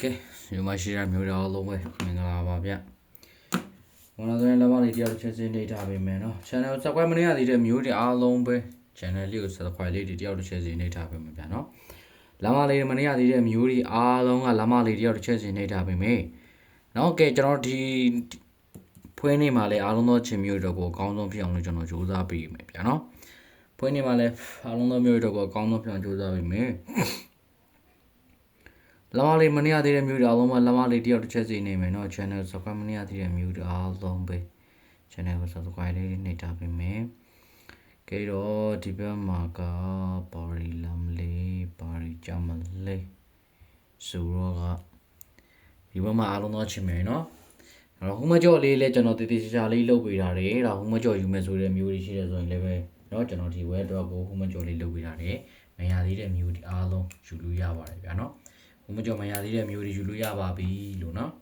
ကဲဒီမှာရှိတဲ့မျိုးတော်အလုံးပဲမင်္ဂလာပါဗျဝန်တော်တဲ့လက်မလေးတယောက်ချက်ချင်းနေထားပေးမယ်နော် channel subscribe မနေရသေးတဲ့မျိုးတွေအားလုံးပဲ channel လေးကို subscribe လေးတွေတယောက်တစ်ချက်စီနေထားပေးမယ်ဗျနော်လက်မလေးမနေရသေးတဲ့မျိုးတွေအားလုံးကလက်မလေးတယောက်တစ်ချက်စီနေထားပေးမယ်နော်ကဲကျွန်တော်ဒီဖွင့်နေမှာလေအားလုံးသောချင်းမျိုးတို့ကိုအကောင်းဆုံးဖြစ်အောင်လို့ကျွန်တော်ကြိုးစားပေးမယ်ဗျနော်ဖွင့်နေမှာလေအားလုံးသောမျိုးတို့ကိုအကောင်းဆုံးဖြစ်အောင်ကြိုးစားပေးမယ် လမလေးမနေရသေးတဲ့မျိုးတွေအားလုံးမှာလမလေးတယောက်တစ်ချက်စီနေမယ်เนาะ channel subscribe မနေရသေးတဲ့မျိုးတွေအားလုံးပဲ channel ကို subscribe လေးနှိပ်ထားပေးမယ်ကဲတော့ဒီဘက်မှာကပါရီလမ်လေးပါရီကြမလေးဆိုတော့ကဒီဘက်မှာအားလုံးတော့ချင်မယ်เนาะအဲ့တော့ဟိုမကြော့လေးလဲကျွန်တော်တည်တည်ချာချာလေးလုပ်ပေးတာတယ်ဒါဟိုမကြော့ယူမယ်ဆိုတဲ့မျိုးတွေရှိတယ်ဆိုရင်လည်းပဲเนาะကျွန်တော်ဒီ web တော့ကိုဟိုမကြော့လေးလုပ်ပေးတာတယ်မရသေးတဲ့မျိုးတွေအားလုံးယူလို့ရပါတယ်ဗျာเนาะ ဘုံ မကြော်မရသေးတဲ့မျိုးတွေယူလို့ရပါပြီလို့နော်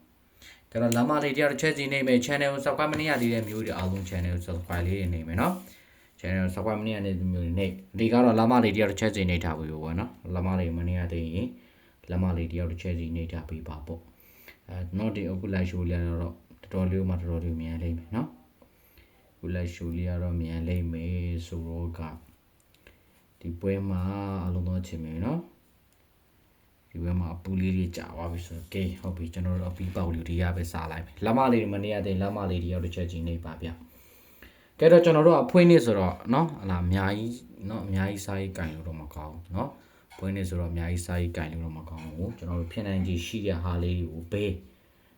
ကျွန်တော်လမ်းမလေးတရားတစ်ချက်စီနေမယ် channel ကို subscribe မနေရသေးတဲ့မျိုးတွေအားလုံး channel ကို subscribe လေးနေမယ်နော် channel ကို subscribe မနေရတဲ့မျိုးတွေနေဒီကတော့လမ်းမလေးတရားတစ်ချက်စီနေထားပြီပေါ့နော်လမ်းမလေးမနေရသေးရင်လမ်းမလေးတရားတစ်ချက်စီနေထားပြီပါပေါ့အဲတော့ဒီအခု live show လေးကတော့တော်တော်လေးမှတော်တော်လေးမြန်လိမ့်မယ်နော်အခု live show လေးကတော့မြန်လိမ့်မယ်ဆိုတော့ကဒီပွဲမှာအလုံးတော့ချင်မယ်နော် ဒီဘက်မှာအပူလေးတွေကြာသွားပြီဆိုတော့ကဲဟုတ်ပြီကျွန်တော်တို့အပီပေါက်လေးတွေရပဲစားလိုက်မယ်လမ်းမလေးတွေမနေရသေးလမ်းမလေးတွေရောက်တစ်ချက်ချင်းနေပါဗျကဲတော့ကျွန်တော်တို့အဖွင့်နေဆိုတော့เนาะဟလာအများကြီးเนาะအများကြီးစားရေးကင်လို့တော့မကောင်းเนาะဖွင့်နေဆိုတော့အများကြီးစားရေးကင်လို့တော့မကောင်းဘူးကျွန်တော်တို့ဖြစ်နိုင်ကြီးရှိတဲ့ဟာလေးတွေကိုဘေး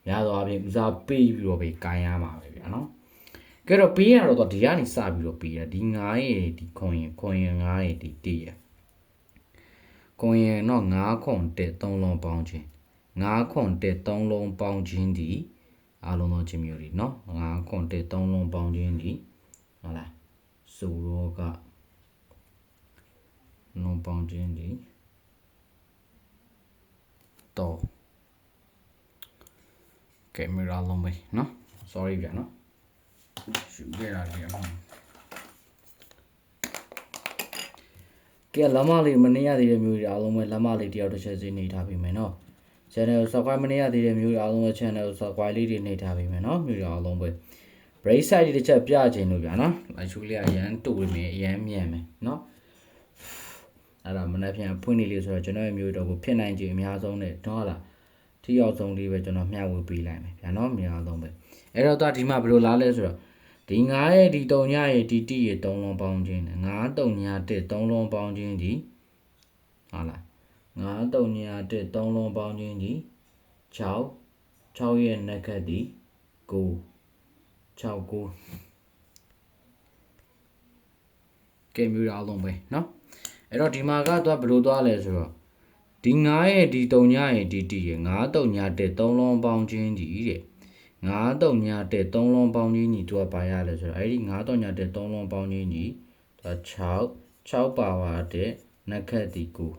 ရတော့အပြင်ဦးစားပေးပြီးတော့ပဲကင်ရမှာပဲဗျာเนาะကဲတော့ပေးရတော့ဒီကနေစပြီးတော့ပေးရဒီ9ရဲ့ဒီခွန်ရင်ခွန်ရင်9ရဲ့ဒီ1ရဲ့ ကိုရင်တော့9ခွန်တက်3လုံးပေါင်းခြင်း9ခွန်တက်3လုံးပေါင်းခြင်းဒီအလုံးသောချင်းမျိုးတွေเนาะ9ခွန်တက်3လုံးပေါင်းခြင်းဒီဟုတ်လားဆိုတော့ကလုံးပေါင်းခြင်းဒီတော့ကင်မရာလုံးပဲเนาะ sorry ဗျာเนาะရှူခဲ့တာလေအမှန် ကဲလမ်းမလေးမနေရသေးတဲ့မျိုးတွေအားလုံးပဲလမ်းမလေးတယောက်တစ်ချက်စီနေထားပြီမယ်နော် channel ကို subscribe မနေရသေးတဲ့မျိုးတွေအားလုံးပဲ channel ကို subscribe လေးတွေနေထားပြီမယ်နော်မျိုးတွေအားလုံးပဲ break side တွေတစ်ချက်ပြချင်လို့ဗျာနော် like ရှူလေးအရန်တူမယ်အရန်မြန်မယ်နော်အဲ့ဒါမနေ့ပြန်ဖွင့်နေလေးဆိုတော့ကျွန်တော်ရဲ့မျိုးတော့ကိုဖြစ်နိုင်ခြင်းအများဆုံးနဲ့တော့လားထိရောက်ဆုံးလေးပဲကျွန်တော်မျှဝေပေးလိုက်မယ်ဗျာနော်အများဆုံးပဲအဲ့တော့ဒါဒီမှာဘယ်လိုလားလဲဆိုတော့ ဒီ9ရဲ့ဒီ3ညရဲ့ဒီ1ရဲ့3လုံးပေါင်းခြင်းနဲ့9 3ည1 3လုံးပေါင်းခြင်းဒီဟုတ်လား9 3ည1 3လုံးပေါင်းခြင်းဒီ6 6ရဲ့နက်ခတ်ဒီ9 6 9ကဲမျိုးရအောင်လုံးပဲเนาะအဲ့တော့ဒီမှာကတော့ဘယ်လိုသွားလဲဆိုတော့ဒီ9ရဲ့ဒီ3ညရဲ့ဒီ1ရဲ့9 3ည1 3လုံးပေါင်းခြင်းဒီတဲ့ 9တုံညာတဲ့3လုံးပေါင်းကြီးညီသူကပါရလဲဆိုတော့အဲ့ဒီ9တုံညာတဲ့3လုံးပေါင်းကြီးညီသူက6 6ပါပါတဲ့နက်ခတ်ဒီကို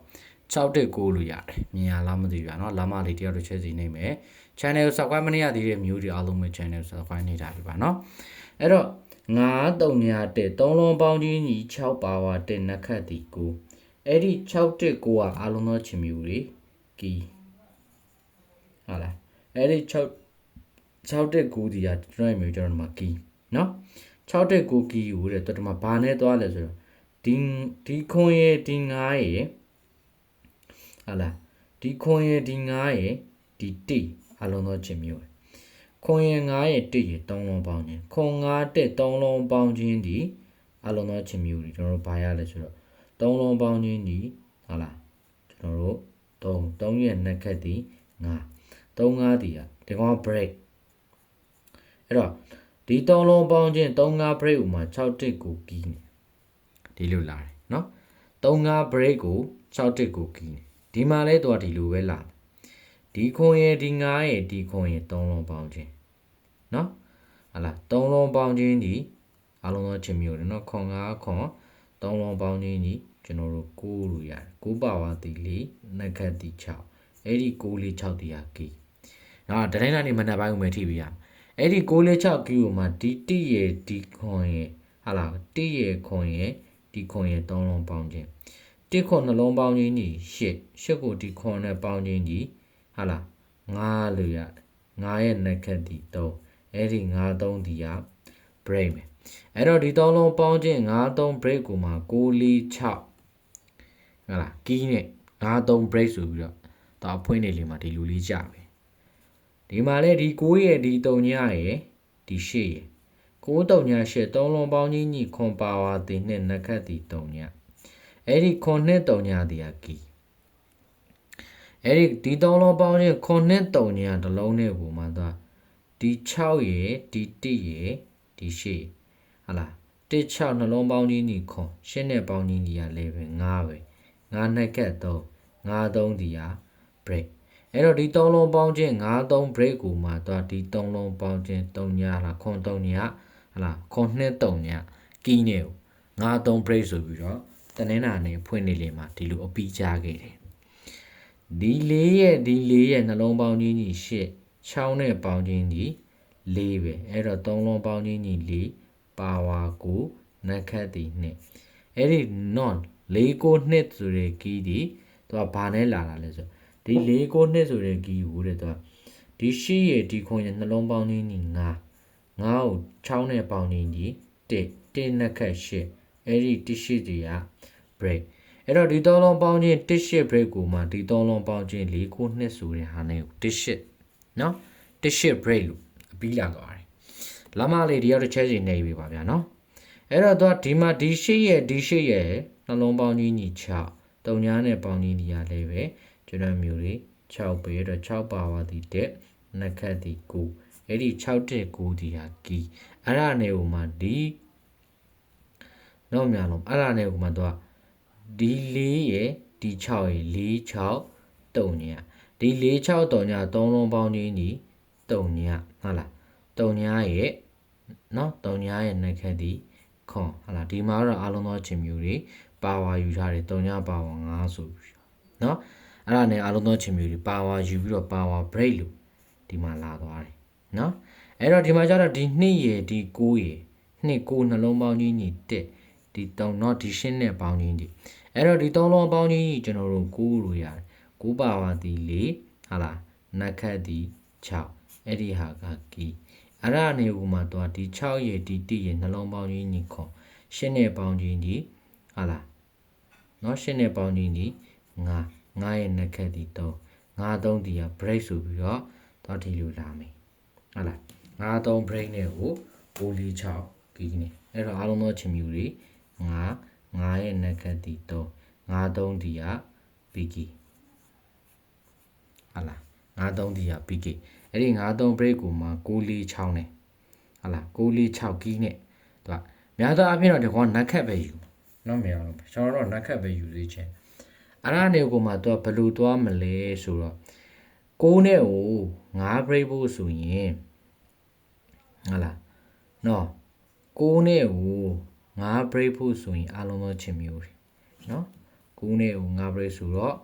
6တက်6လို့ရတယ်မြင်ရလားမသိဘူးဗျာနော်လမ်းမလေးတယောက်တစ်ချက်စီနေမယ် channel ကို subscribe မနေရသေးတဲ့မျိုးတွေအားလုံးပဲ channel subscribe နေတာပြီပါနော်အဲ့တော့9တုံညာတဲ့3လုံးပေါင်းကြီးညီ6ပါပါတဲ့နက်ခတ်ဒီကိုအဲ့ဒီ6တက်6ကအားလုံးသောချင်မျိုးတွေကီဟုတ်လားအဲ့ဒီ6 6တက်9ဒီကကျွန်တော်ရဲ့မျိုးကျွန်တော်တို့မှာကီနော်6တက်9ကီကိုတဲ့တော်တော်မှာဘာနဲ့သွားလဲဆိုတော့ဒီဒီခွန်ရဲ့ဒီ9ရဲ့ဟာလားဒီခွန်ရဲ့ဒီ9ရဲ့ဒီတိအလုံးသောချင်းမျိုးခွန်ရဲ့9ရဲ့တိရဲ့3လုံးပေါင်းခြင်းခွန်9တက်3လုံးပေါင်းခြင်းဒီအလုံးသောချင်းမျိုးတွေကျွန်တော်တို့ဘာရလဲဆိုတော့3လုံးပေါင်းခြင်းဒီဟာလားကျွန်တော်တို့3 3ရဲ့နက်ခတ်ဒီ9 3 5ဒီကဒီကောင် break အဲ့တော့ဒီသုံးလုံးပေါင်းခြင်း35 break ကိုမှ6တစ်ကိုကီးနေဒီလိုလာတယ်เนาะ35 break ကို6တစ်ကိုကီးနေဒီမှာလဲတော့ဒီလိုပဲလာဒီခွန်ရဲ့ဒီ9ရဲ့ဒီခွန်ရဲ့3လုံးပေါင်းခြင်းเนาะဟာလား3လုံးပေါင်းခြင်းဒီအလုံးသောချင်းမျိုးတယ်เนาะခွန်9ခွန်3လုံးပေါင်းခြင်းဒီကျွန်တော်တို့9လို့ရတယ်9ပါဝါတီ4နက်ခတ်တီ6အဲ့ဒီ9လေး6တီဟာကီးနော်တတိုင်းတိုင်းနေမနက်ပိုင်းကိုပဲထိပြရမယ် အဲ့ဒီ666 Q ကိုမှဒီတိရဲ့ဒီခွန်ရဲ့ဟာလားတိရဲ့ခွန်ရဲ့ဒီခွန်ရဲ့၃လုံးပေါင်းခြင်းတိခွန်နှလုံးပေါင်းခြင်းညီ၈၈ကိုဒီခွန်နဲ့ပေါင်းခြင်းညီဟာလား9လို့ရတယ်9ရဲ့နှက်ခတ်ဒီ3အဲ့ဒီ9 3ဒီက break ပဲအဲ့တော့ဒီသုံးလုံးပေါင်းခြင်း9 3 break ကိုမှ6 4 6ဟုတ်လားကီးနဲ့9 3 break ဆိုပြီးတော့ဒါအဖွင့်နေလေးမှာဒီလူလေးကြပဲ ဒီမှာလေဒီ9ရဲ့ဒီ3ညရဲ့ဒီ8ရဲ့9 3ည8သုံးလုံးပေါင်းခြင်းညီခွန်ပါဝါသည်နဲ့နှက်ခတ်ဒီ3ညအဲ့ဒီခွန်နဲ့3ညဒီကကီးအဲ့ဒီဒီသုံးလုံးပေါင်းခြင်းခွန်နဲ့3ညတစ်လုံးနဲ့ကိုမှသွားဒီ6ရဲ့ဒီ1ရဲ့ဒီ8ရဲ့ဟာလား1 6နှလုံးပေါင်းခြင်းညီခွန်8နဲ့ပေါင်းခြင်းညီကလည်းပဲ9ပဲ9နှက်ကတ်3 9 3ဒီက break အဲ့တော့ဒီ3လုံးပေါင်းခြင်း9 3 break ကိုမှသွားဒီ3လုံးပေါင်းခြင်း3ညလားခွန်3ညဟာလားခွန်2 3ညကီးနေကို9 3 break ဆိုပြီးတော့တနင်္လာနေ့ဖွင့်နေလေမှာဒီလိုအပီးကြခဲ့တယ်ဒီလေးရဲ့ဒီလေးရဲ့နှလုံးပေါင်းခြင်းကြီး8 6နဲ့ပေါင်းခြင်းကြီး4ပဲအဲ့တော့3လုံးပေါင်းခြင်းကြီး4ပါဝါကိုနက်ခတ်တီနှစ်အဲ့ဒီ non 4ကိုနှစ်ဆိုတဲ့ကီးဒီသူကဘာနဲ့လာတာလဲဆို ဒီ4ကိုနှစ်ဆိုတဲ့ကီးကိုတဲ့သူကဒီရှိရဲ့ဒီခွန်ရဲ့နှလုံးပေါင်းခြင်းကြီး9 9ကို6နဲ့ပေါင်းခြင်းကြီး1 1နှစ်ခတ်8အဲ့ဒီ1ရှိတီက break အဲ့တော့ဒီသုံးလုံးပေါင်းခြင်း1ရှစ် break ကိုမှဒီသုံးလုံးပေါင်းခြင်း၄ခုနှစ်ဆိုတဲ့ဟာနဲ့1ရှစ်နော်1ရှစ် break လို့အပြီးလာသွားတယ်လမလေးဒီရောက်တစ်ချက်စီနေပြီပါဗျာနော်အဲ့တော့သူကဒီမှာဒီရှစ်ရဲ့ဒီရှစ်ရဲ့နှလုံးပေါင်းခြင်းညီ6တုံညာနဲ့ပေါင်းခြင်းညီရလဲပဲ ကျွန်တော်မျိုးလေး6ပဲတော့6ပါဝါဒီတဲ့နှက်ခတ်ဒီ9အဲ့ဒီ6တဲ့9ဒီဟာကီအဲ့ဒါနဲ့ဟိုမှာဒီတော့များလုံးအဲ့ဒါနဲ့ဟိုမှာသူကဒီ4ရဲ့ဒီ6ရဲ့4 6တုံညဒီ4 6တုံည3လုံးပေါင်းခြင်းဒီတုံညဟုတ်လားတုံညရဲ့နော်တုံညရဲ့နှက်ခတ်ဒီခွန်ဟုတ်လားဒီမှာတော့အလုံးသောချင်းမျိုးတွေပါဝါယူထားတယ်တုံညပါဝါ9ဆိုပြီးနော် အဲ့ဒါနဲ့အလုံးသောချင်းမျိုးတွေပါဝါယူပြီးတော့ပါဝါ break လို့ဒီမှာလာသွားတယ်နော်အဲ့တော့ဒီမှာကျတော့ဒီ2ရယ်ဒီ9ရယ်2 9နှလုံးပေါင်းခြင်းညီ1ဒီ3เนาะဒီရှင်းနဲ့ပေါင်းခြင်းဒီအဲ့တော့ဒီ3လုံးပေါင်းခြင်းညီကျွန်တော်တို့9လို့ရတယ်9ပါဝါဒီ4ဟာလားနက်ခတ်ဒီ6အဲ့ဒီဟာကကီအဲ့ဒါနေဦးမှာတော့ဒီ6ရယ်ဒီ1ရယ်နှလုံးပေါင်းခြင်းညီခွန်ရှင်းနဲ့ပေါင်းခြင်းဒီဟာလားเนาะရှင်းနဲ့ပေါင်းခြင်းဒီ9 9ရဲ့နက်ခတ်ဒီ3 9 3ဒီက break ဆိုပြီးတော့တော့ဒီလိုလာမယ်ဟုတ်လား9 3 break နဲ့ကို6 4 6ကီးနေအဲ့တော့အားလုံးသောချင်မြူတွေ9 9ရဲ့နက်ကတ်ဒီ3 9 3ဒီကပီကီဟုတ်လား9 3ဒီကပီကီအဲ့ဒီ9 3 break ကိုမှ6 4 6နဲ့ဟုတ်လား6 4 6ကီးနဲ့သူကများသောအားဖြင့်တော့ဒီကောင်နက်ခတ်ပဲယူနော်မရဘူးကျွန်တော်တို့နက်ခတ်ပဲယူသေးချင် အဲ့ဒါနေကိုမှသူကဘယ်လိုသွားမလဲဆိုတော့6နဲ့ကို9 break ဖို့ဆိုရင်ဟုတ်လားနော်6နဲ့ကို9 break ဖို့ဆိုရင်အလုံးသောချင်မျိုးတွေနော်9နဲ့ကို9 break ဆိုတော့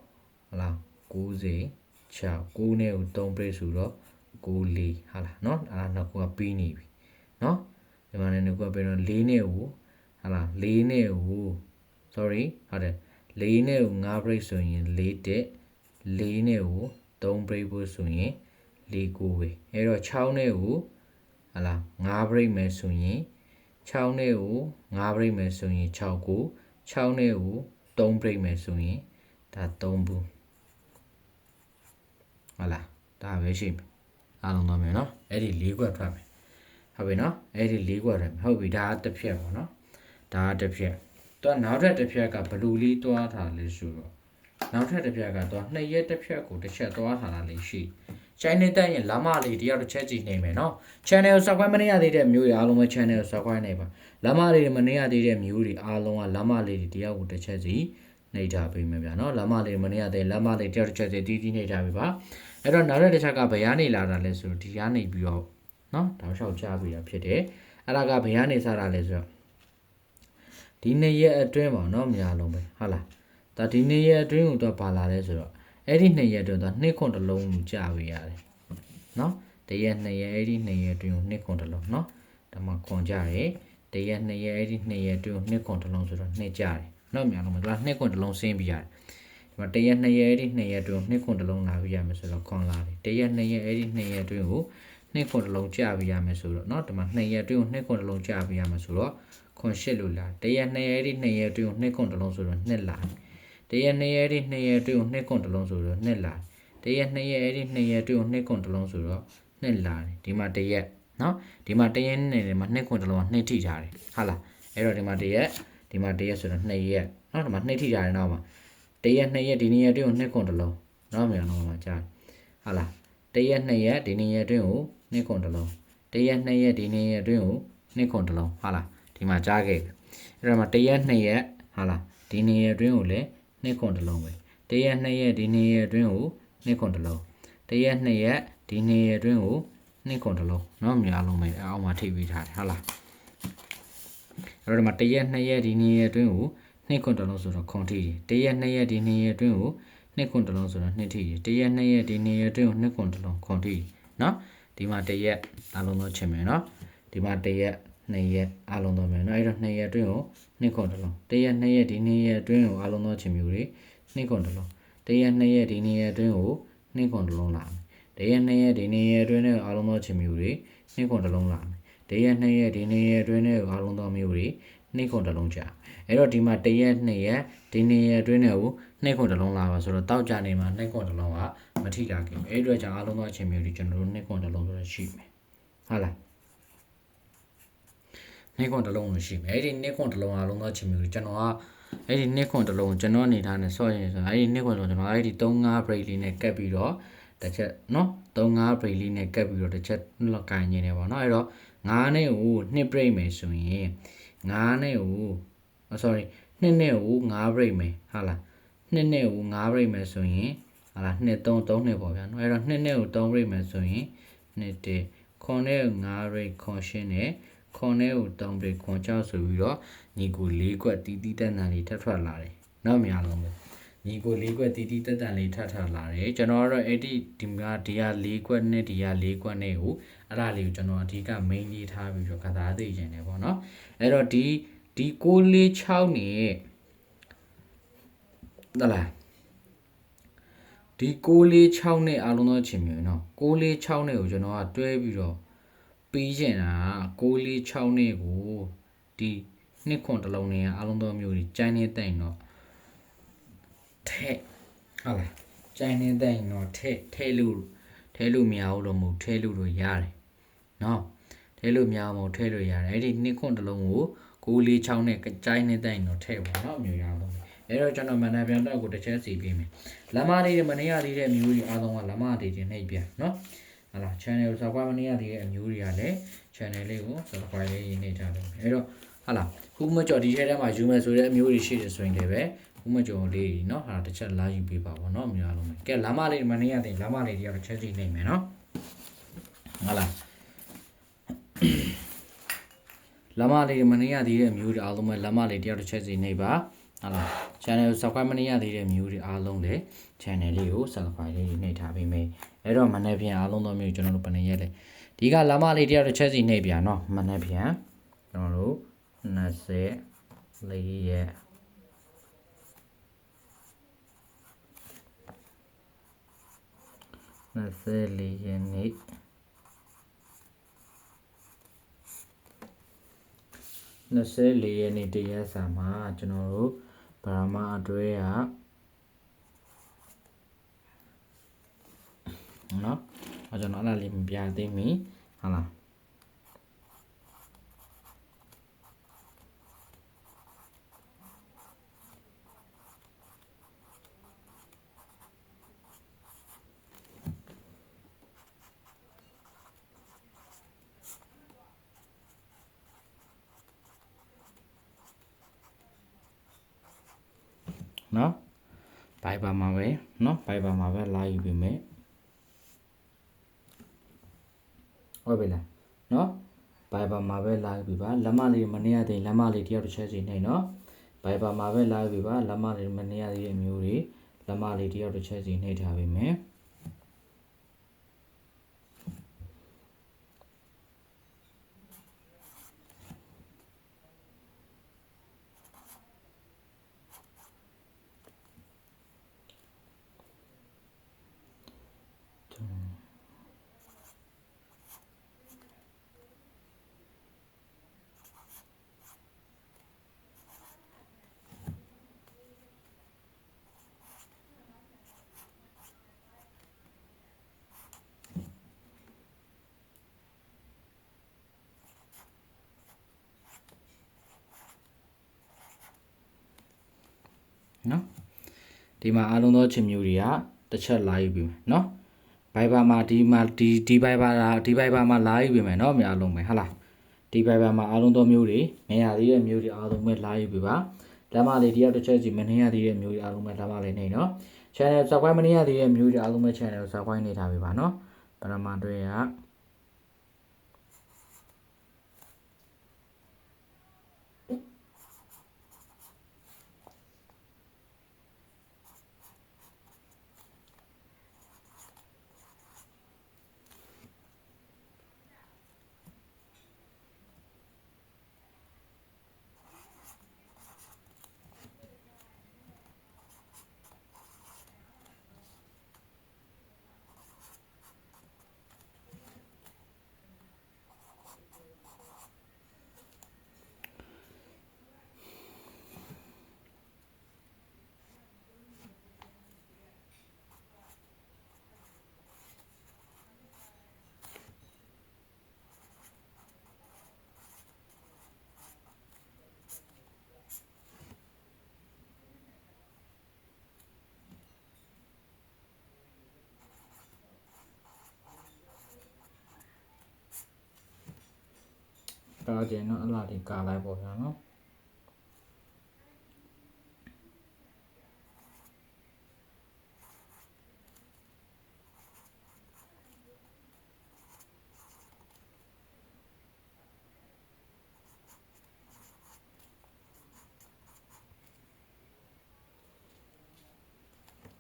ဟုတ်လား90 6 9နဲ့ကို3 break ဆိုတော့94ဟာလားနော်အဲ့ဒါနှစ်ခုကပြီးနေပြီနော်ဒီမှာလည်းနှစ်ခုကပြီးတော့4နဲ့ကိုဟာလား4နဲ့ကို sorry ဟုတ်တယ် 4နဲ့ကို9 break ဆိုရင်4တက်4နဲ့ကို3 break ဖို့ဆိုရင်4 9ပဲအဲ့တော့6နဲ့ကိုဟာလား9 break မယ်ဆိုရင်6နဲ့ကို9 break မယ်ဆိုရင်6 9 6နဲ့ကို3 break မယ်ဆိုရင်ဒါ3ဘူးဟာလားဒါပဲရှိမယ်အားလုံးတော့မယ်နော်အဲ့ဒီ၄ခွက်ထွက်မယ်ဟုတ်ပြီနော်အဲ့ဒီ၄ခွက်ထွက်မယ်ဟုတ်ပြီဒါကတစ်ဖြက်ပေါ့နော်ဒါကတစ်ဖြက် တော့နောက်ထပ်တစ်ဖြက်ကဘလူးလေးတွားထားလဲဆိုတော့နောက်ထပ်တစ်ဖြက်ကတော့နှစ်ရက်တစ်ဖြက်ကိုတစ်ချက်တွားထားတာလေးရှိချိုင်းနေတဲ့ရင်လမလေးတယောက်တစ်ချက်ကြည့်နေမယ်နော် channel ကို subscribe မနေရသေးတဲ့မျိုးတွေအားလုံးပဲ channel ကို subscribe နေပါလမလေးမနေရသေးတဲ့မျိုးတွေအားလုံးကလမလေးတွေတယောက်ကိုတစ်ချက်စီနှိပ်ထားပေးမယ်ဗျာနော်လမလေးမနေရသေးလမလေးတယောက်တစ်ချက်စီတီးတီးနှိပ်ထားပေးပါအဲ့တော့နောက်တစ်ချက်ကဘယ်ကနေလာတာလဲဆိုတော့ဒီကနေပြီးတော့နော်တောက်လျှောက်ချပေးတာဖြစ်တယ်အဲ့ဒါကဘယ်ကနေစတာလဲဆိုတော့ ဒီနေ့ရက်အတွင်းပါနော်များလုံးပဲဟုတ်လားဒါဒီနေ့ရက်အတွင်းကိုတော့ပါလာလဲဆိုတော့အဲ့ဒီနှစ်ရက်အတွင်းတော့နှစ်ခွန်တစ်လုံးကိုကြာပေးရတယ်နော်တရက်နှစ်ရက်အဲ့ဒီနှစ်ရက်အတွင်းကိုနှစ်ခွန်တစ်လုံးနော်ဒါမှခွန်ကြတယ်တရက်နှစ်ရက်အဲ့ဒီနှစ်ရက်အတွင်းကိုနှစ်ခွန်တစ်လုံးဆိုတော့နှစ်ကြတယ်နော်များလုံးပဲဒါနှစ်ခွန်တစ်လုံးဆင်းပြီးရတယ် ဒီမှာတစ်ရက်နှစ်ရက်အဲ့ဒီနှစ်ရက်အတွင်းနှစ်ခွန်တစ်လုံးလာပြရမယ်ဆိုတော့ခွန်လာတယ်တစ်ရက်နှစ်ရက်အဲ့ဒီနှစ်ရက်အတွင်းကိုနှစ်ခွန်တစ်လုံးကြာပြရမယ်ဆိုတော့เนาะဒီမှာနှစ်ရက်အတွင်းကိုနှစ်ခွန်တစ်လုံးကြာပြရမယ်ဆိုတော့ ခွန်ရှစ်လို့လာတရက်နှစ်ရက်ဒီနှစ်ရက်တွင်းကိုနှစ်ခွန်တစ်လုံးဆိုတော့နှစ်လာတရက်နှစ်ရက်ဒီနှစ်ရက်တွင်းကိုနှစ်ခွန်တစ်လုံးဆိုတော့နှစ်လာတရက်နှစ်ရက်အဲ့ဒီနှစ်ရက်တွင်းကိုနှစ်ခွန်တစ်လုံးဆိုတော့နှစ်လာတယ်ဒီမှာတရက်နော်ဒီမှာတရက်နဲ့ဒီမှာနှစ်ခွန်တစ်လုံးကနှစ်ထိထားတယ်ဟုတ်လားအဲ့တော့ဒီမှာတရက်ဒီမှာတရက်ဆိုတော့နှစ်ရက်နော်ဒီမှာနှစ်ထိထားတယ်နောက်မှာတရက်နှစ်ရက်ဒီနှစ်ရက်တွင်းကိုနှစ်ခွန်တစ်လုံးနော်မြောင်တော့မှာကြားဟုတ်လားတရက်နှစ်ရက်ဒီနှစ်ရက်တွင်းကိုနှစ်ခွန်တစ်လုံးတရက်နှစ်ရက်ဒီနှစ်ရက်တွင်းကိုနှစ်ခွန်တစ်လုံးဟုတ်လား ဒီမှာကြားခဲ့အဲ့တော့မှတရက်နှစ်ရက်ဟာလားဒီနေ့ရက်အတွင်းကိုလည်းနှစ်ခွန်တစ်လုံးပဲတရက်နှစ်ရက်ဒီနေ့ရက်အတွင်းကိုနှစ်ခွန်တစ်လုံးတရက်နှစ်ရက်ဒီနေ့ရက်အတွင်းကိုနှစ်ခွန်တစ်လုံးနော်မြန်လုံးပဲအောက်မှာထိပ်ပြီးထားတယ်ဟာလားအဲ့တော့ဒီမှာတရက်နှစ်ရက်ဒီနေ့ရက်အတွင်းကိုနှစ်ခွန်တစ်လုံးဆိုတော့ခွန်ထိတယ်တရက်နှစ်ရက်ဒီနေ့ရက်အတွင်းကိုနှစ်ခွန်တစ်လုံးဆိုတော့နှစ်ထိတယ်တရက်နှစ်ရက်ဒီနေ့ရက်အတွင်းကိုနှစ်ခွန်တစ်လုံးခွန်ထိတယ်နော်ဒီမှာတရက်အလုံးတော့ချင်မယ်နော်ဒီမှာတရက် နှစ်ရက်အလုံးတော့မယ်နော်အဲ့တော့နှစ်ရက်အတွင်းကိုနှစ်ခွန်တစ်လုံးတရက်နှစ်ရက်ဒီနေ့ရက်အတွင်းကိုအလုံးတော့ချင်မျိုးတွေနှစ်ခွန်တစ်လုံးတရက်နှစ်ရက်ဒီနေ့ရက်အတွင်းကိုနှစ်ခွန်တစ်လုံးလာမယ်တရက်နှစ်ရက်ဒီနေ့ရက်အတွင်းနဲ့အလုံးတော့ချင်မျိုးတွေနှစ်ခွန်တစ်လုံးလာမယ်တရက်နှစ်ရက်ဒီနေ့ရက်အတွင်းနဲ့အလုံးတော့မျိုးတွေနှစ်ခွန်တစ်လုံးကြာအဲ့တော့ဒီမှာတရက်နှစ်ရက်ဒီနေ့ရက်အတွင်းနဲ့ကိုနှစ်ခွန်တစ်လုံးလာပါဆိုတော့တောက်ကြနေမှာနှစ်ခွန်တစ်လုံးကမထိတာခင်အဲ့ဒီအတွက်ကြောင့်အလုံးတော့ချင်မျိုးတွေကျွန်တော်တို့နှစ်ခွန်တစ်လုံးဆိုတော့ရှိမယ်ဟုတ်လား နှစ်ခွန်တစ်လုံးလို့ရှိမယ်အဲ့ဒီနှစ်ခွန်တစ်လုံးအလုံးတော့ချင်မျိုးတွေကျွန်တော်ကအဲ့ဒီနှစ်ခွန်တစ်လုံးကျွန်တော်အနေထားနဲ့ဆော့ရင်ဆိုတော့အဲ့ဒီနှစ်ခွန်တစ်လုံးကျွန်တော်အဲ့ဒီ3-5 break လေးနဲ့ကပ်ပြီးတော့တစ်ချက်နော်3-5 break လေးနဲ့ကပ်ပြီးတော့တစ်ချက်လောက်ကင်နေတယ်ပေါ့နော်အဲ့တော့9နဲ့ကို2 break မယ်ဆိုရင်9နဲ့ကို oh sorry 2နဲ့ကို9 break မယ်ဟာလား2နဲ့ကို9 break မယ်ဆိုရင်ဟာလား2 3 3နှစ်ပေါ့ဗျာနော်အဲ့တော့2နဲ့ကို3 break မယ်ဆိုရင်2 1ခွန်နဲ့9 break ခွန်ရှင်းနဲ့ ခွန်နဲ့ကို3 break ခွန်ချဆိုပြီးတော့ညီကို၄ကွက်တီးတီးတက်တန်လေးထပ်ထွက်လာတယ်နောက်များလုံးပဲညီကို၄ကွက်တီးတီးတက်တန်လေးထပ်ထပ်လာတယ်ကျွန်တော်ကတော့အဲ့ဒီဒီမှာဒီက၄ကွက်နဲ့ဒီက၄ကွက်နဲ့ကိုအဲ့ဒါလေးကိုကျွန်တော်အဓိက main လေးထားပြီးတော့ကစားသိကျင်တယ်ပေါ့နော်အဲ့တော့ဒီဒီ646နဲ့ဟလာဒီ646နဲ့အားလုံးသောချင်းမျိုးเนาะ646နဲ့ကိုကျွန်တော်ကတွဲပြီးတော့ ပေးချင်တာကိုလေး6နှစ်ကိုဒီနှစ်ခွန်တစ်လုံးနဲ့အားလုံးသောမျိုးကြီးကျိုင်းနေတိုင်တော့ထက်ဟုတ်လားကျိုင်းနေတိုင်တော့ထက်ထဲလို့ထဲလို့မရဘူးလို့မဟုတ်ထဲလို့တော့ရတယ်နော်ထဲလို့မရဘူးထဲလို့ရတယ်အဲ့ဒီနှစ်ခွန်တစ်လုံးကိုကိုလေး6နဲ့ကြိုင်းနေတိုင်တော့ထက်ပါနော်မျိုးရအောင်အဲ့တော့ကျွန်တော်မန္တန်ပြန်တော့ကိုတစ်ချက်စီပေးမယ်လမလေးတွေမနေရသေးတဲ့မျိုးကြီးအားလုံးကလမတွေတင်နှိပ်ပြန်နော် ဟာလား channel ကို subscribe မနေရသေးတဲ့အမျိုးတွေကလည်း channel လေးကို subscribe လေးရေးနေကြတယ်အဲ့တော့ဟာလားခုမကြော်ဒီထဲထဲမှာယူမယ်ဆိုတဲ့အမျိုးတွေရှိတယ်ဆိုရင်လည်းပဲခုမကြော်လေးเนาะဟာတစ်ချက်လာယူပေးပါဘောเนาะအများလုံးပဲကဲလမ်းမလေးမနေရသေးလမ်းမလေးတွေကတော့ချက်စီနေမယ်เนาะဟာလားလမ်းမလေးမနေရသေးတဲ့အမျိုးတွေအားလုံးပဲလမ်းမလေးတယောက်တစ်ချက်စီနေပါ ဟုတ်လား channel ကို subscribe မနေရသေးတဲ့မျိုးတွေအားလုံးလည်း channel လေးကို subscribe လေးနှိပ်ထားပေးမယ်အဲ့တော့မနေ့ပြန်အားလုံးသောမျိုးကျွန်တော်တို့ပနေရက်လေဒီကလာမလေးတရားတစ်ချက်စီနှိပ်ပြန်နော်မနေ့ပြန်ကျွန်တော်တို့24ရက်24ရက်နေ့24ရက်နေ့တရားစာမှာကျွန်တော်တို့ ဗရာမအတွဲကနော်အဲကျွန်တော်အဲ့ဒါလေးမပြသိမီဟုတ်လားနော်ဘိုင်ဘာမှာပဲနော်ဘိုင်ဘာမှာပဲလာယူပေးမယ် ဟုတ်ပြီလားနော်ဘိုင်ဘာမှာပဲလာယူပေးပါလက်မလေးမနေရသေးလက်မလေးတယောက်တစ်ချက်စီနေနော်ဘိုင်ဘာမှာပဲလာယူပေးပါလက်မလေးမနေရသေးတဲ့အမျိုးတွေလက်မလေးတယောက်တစ်ချက်စီနှိပ်ထားပေးမယ် နော်ဒီမှာအားလုံးသောချင်မျိုးတွေကတစ်ချက်လာယူပြီမယ်နော်ဘိုင်ဘာမှာဒီမှာဒီဒီဘိုင်ဘာလာဒီဘိုင်ဘာမှာလာယူပြီမယ်နော်များလုံးပဲဟုတ်လားဒီဘိုင်ဘာမှာအားလုံးသောမျိုးတွေမရသေးတဲ့မျိုးတွေအားလုံးပဲလာယူပြီပါလမ်းမလေးတယောက်တစ်ချက်စီမနှင်းရသေးတဲ့မျိုးတွေအားလုံးပဲလမ်းမလေးနေနော် channel subscribe မနှင်းရသေးတဲ့မျိုးတွေအားလုံးပဲ channel ကို subscribe နေထားပြီပါနော်ပရမန်တွေက ကာကျင်တော့အလားဒီကာလိုက်ပေါ့ဗျာနော်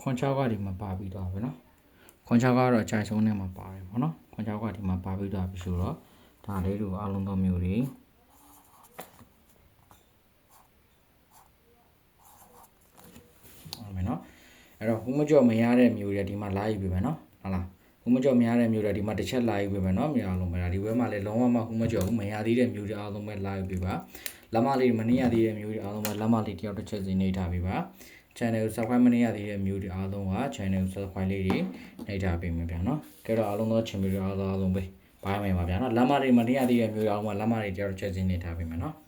ခွန်ချောက်ကဒီမှာပါပြီးတော့ပဲเนาะခွန်ချောက်ကတော့အချိုင်ဆုံးနဲ့မှာပါတယ်ပေါ့เนาะခွန်ချောက်ကဒီမှာပါပြီးတော့ပြီဆိုတော့ ဒါလေးတို့အလုံးသောမျိုးတွေဟုတ်မယ်နော်အဲ့တော့ဟူးမကြော့မရတဲ့မျိုးတွေဒီမှာလာယူပြီပဲနော်ဟုတ်လားဟူးမကြော့မရတဲ့မျိုးတွေဒီမှာတစ်ချက်လာယူပြီပဲနော်မြေအလုံးပဲဒါဒီဘက်မှာလည်းလုံးဝမဟူးမကြော့ဘူးမရသေးတဲ့မျိုးတွေအလုံးပဲလာယူပြီပါလမလေးမနေရသေးတဲ့မျိုးတွေအလုံးပဲလမလေးတယောက်တစ်ချက်စီနေထားပြီပါ channel subscribe မနေရသေးတဲ့မျိုးတွေအားလုံးက channel subscribe လေးတွေနှိပ်ထားပေးမယ်ဗျာနော်။ကြတော့အားလုံးသောချင်ပြီးတော့အားလုံးပဲ။ ပါမယ်ပါဗျာနော်။လမ်းမတွေမနေရသေးတဲ့မျိုးတွေအားလုံးကလမ်းမတွေတယောက်တစ်ချက်စီနေထားပေးမယ်နော်။